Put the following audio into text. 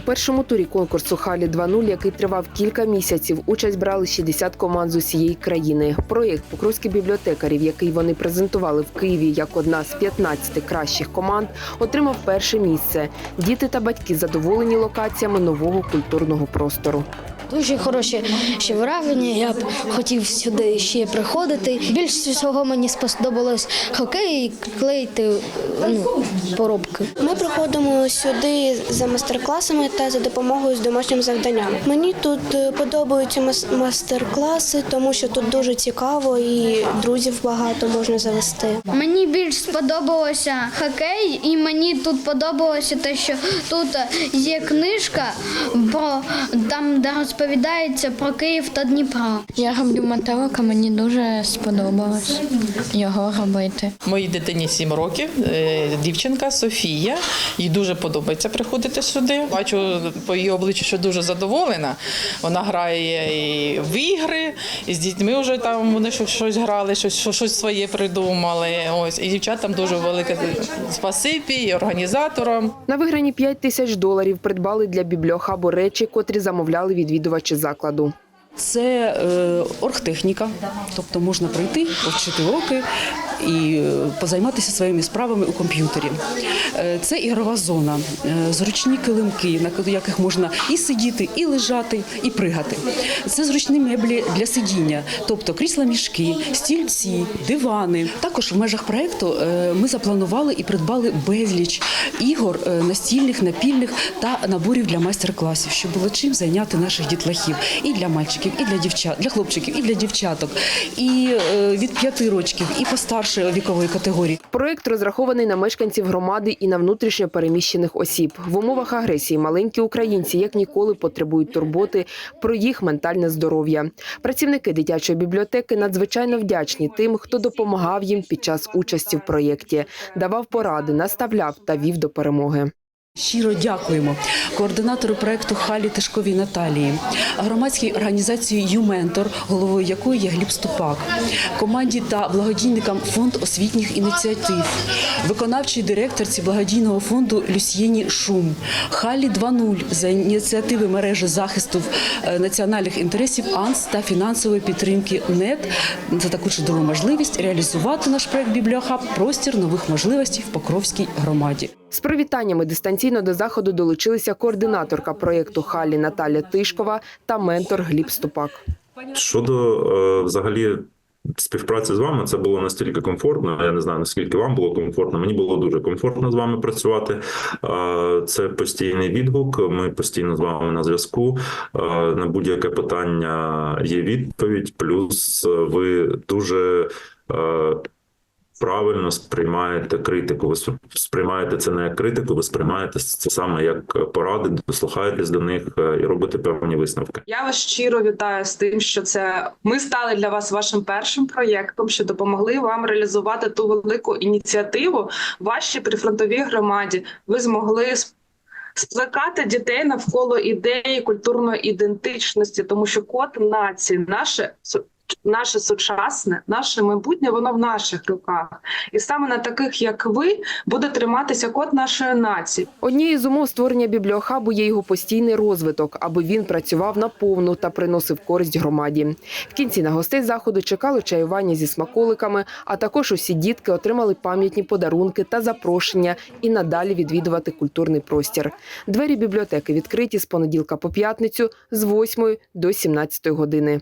першому турі конкурсу Халі 2.0, який тривав кілька місяців, участь брали 60 команд з усієї країни. Проєкт Покровські бібліотекарів, який вони презентували в Києві як одна з 15 кращих команд, отримав перше місце. Діти та батьки задоволені локаціями нового культурного простору. Дуже хороші ще враження. Я б хотів сюди ще приходити. Більше всього мені сподобалось хокей і клеїти ну, поробки. Ми приходимо сюди за майстер-класами та за допомогою з домашнім завданням. Мені тут е, подобаються майстер-класи, тому що тут дуже цікаво і друзів багато можна завести. Мені більш сподобалося хокей, і мені тут подобалося те, що тут є книжка про там, де розповідається про Київ та Дніпро. Я роблю метелика, мені дуже сподобалось його робити. Моїй дитині 7 років, е, дівчинка Софія. Їй дуже подобається приходити сюди. Бачу по її обличчю, що дуже задоволена. Вона грає і в ігри, і з дітьми вже там вони щось, щось грали, щось, щось своє придумали. Ось і дівчатам дуже велике спасибі, і організаторам. На виграні 5 тисяч доларів придбали для бібліохабу речі, котрі замовляли відвідувачі закладу. Це е, оргтехніка, тобто можна прийти, повчити уроки і е, позайматися своїми справами у комп'ютері. Е, це ігрова зона, е, зручні килимки, на яких можна і сидіти, і лежати, і пригати. Це зручні меблі для сидіння, тобто крісла мішки, стільці, дивани. Також в межах проекту е, ми запланували і придбали безліч ігор настільних, напільних та наборів для майстер-класів, щоб було чим зайняти наших дітлахів і для мальчиків, і для дівчат, для хлопчиків, і для дівчаток, і від п'яти років, і постаршої вікової категорії. Проект розрахований на мешканців громади і на внутрішньо переміщених осіб. В умовах агресії маленькі українці як ніколи потребують турботи про їх ментальне здоров'я. Працівники дитячої бібліотеки надзвичайно вдячні тим, хто допомагав їм під час участі в проєкті, давав поради, наставляв та вів до перемоги. Щиро дякуємо координатору проекту Халі Тишковій Наталії, громадській організації «Юментор», головою якої є Гліб Ступак, команді та благодійникам фонд освітніх ініціатив, виконавчій директорці благодійного фонду Люсьєні Шум, Халі 2.0 за ініціативи мережі захисту е, національних інтересів АНС та фінансової підтримки НЕТ за таку чудову можливість реалізувати наш проект Бібліохаб простір нових можливостей в Покровській громаді. З привітаннями дистанційно до заходу долучилися координаторка проєкту Халі Наталя Тишкова та ментор Гліб Ступак. Щодо е, взагалі співпраці з вами, це було настільки комфортно. Я не знаю наскільки вам було комфортно. Мені було дуже комфортно з вами працювати. Е, Це постійний відгук. Ми постійно з вами на зв'язку. Е, На будь-яке питання є відповідь. Плюс ви дуже. Е, Правильно сприймаєте критику. Ви сприймаєте це не як критику, ви сприймаєте це саме як поради, дослухаєтесь до них е, і робите певні висновки. Я вас щиро вітаю з тим, що це ми стали для вас вашим першим проєктом, що допомогли вам реалізувати ту велику ініціативу в вашій прифронтовій громаді. Ви змогли с- спликати дітей навколо ідеї культурної ідентичності, тому що код нації, наше наше сучасне, наше майбутнє, воно в наших руках, і саме на таких, як ви, буде триматися код нашої нації. Однією з умов створення бібліохабу є його постійний розвиток, аби він працював наповну та приносив користь громаді. В кінці на гостей заходу чекали чаювання зі смаколиками, а також усі дітки отримали пам'ятні подарунки та запрошення і надалі відвідувати культурний простір. Двері бібліотеки відкриті з понеділка по п'ятницю з 8 до 17 години.